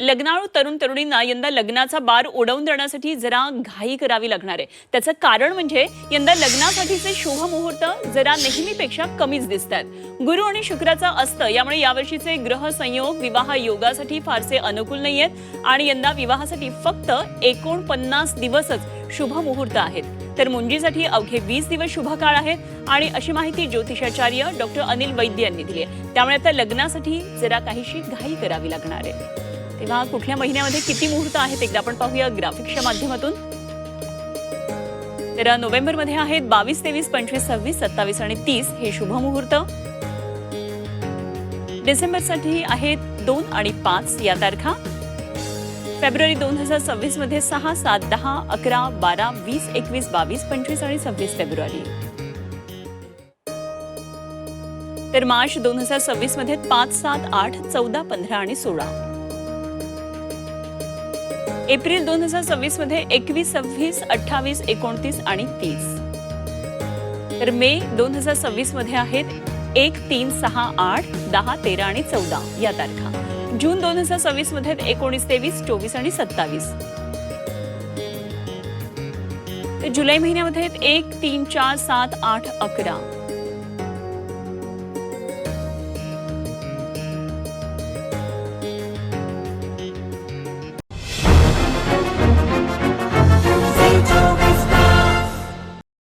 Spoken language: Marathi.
लग्नाळू तरुण तरुणींना यंदा लग्नाचा बार उडवून देण्यासाठी जरा घाई करावी लागणार आहे. त्याचं कारण म्हणजे यंदा लग्नासाठीचे शुभ मुहूर्त जरा नेहमीपेक्षा कमीच दिसत आहेत गुरु आणि शुक्राचा अस्त यामुळे यावर्षीचे ग्रह संयोग विवाह योगासाठी फारसे अनुकूल नाही आहेत आणि यंदा विवाहासाठी फक्त एकोणपन्नास दिवसच शुभ मुहूर्त आहेत. तर मुंजीसाठी अवघे वीस दिवस शुभ काळ आहेत आणि अशी माहिती ज्योतिषाचार्य डॉक्टर अनिल वैद्य यांनी दिली आहे. त्यामुळे आता लग्नासाठी जरा काहीशी घाई करावी लागणार आहे. तेव्हा कुठल्या महिन्यामध्ये किती मुहूर्त आहेत एकदा आपण पाहूया ग्राफिक्सच्या माध्यमातून. तर नोव्हेंबरमध्ये आहेत बावीस तेवीस पंचवीस सव्वीस सत्तावीस आणि तीस हे शुभ मुहूर्त. डिसेंबरसाठी आहेत दोन आणि पाच या तारखा. फेब्रुवारी दोन हजार सव्वीसमध्ये सहा सात दहा अकरा बारा वीस एकवीस बावीस पंचवीस आणि सव्वीस फेब्रुवारी. तर मार्च दोन हजार सव्वीसमध्ये पाच सात आठ चौदा पंधरा आणि सोळा. एप्रिल दोन हजार सव्वीसमध्ये एकवीस सव्वीस अठ्ठावीस एकोणतीस आणि तीस. तर मे दोन हजार सव्वीसमध्ये आहेत एक तीन सहा आठ दहा तेरा आणि चौदा या तारखा. जून दोन हजार सव्वीसमध्ये एकोणीस तेवीस चोवीस आणि सत्तावीस. जुलै महिन्यामध्ये एक तीन चार सात आठ अकरा.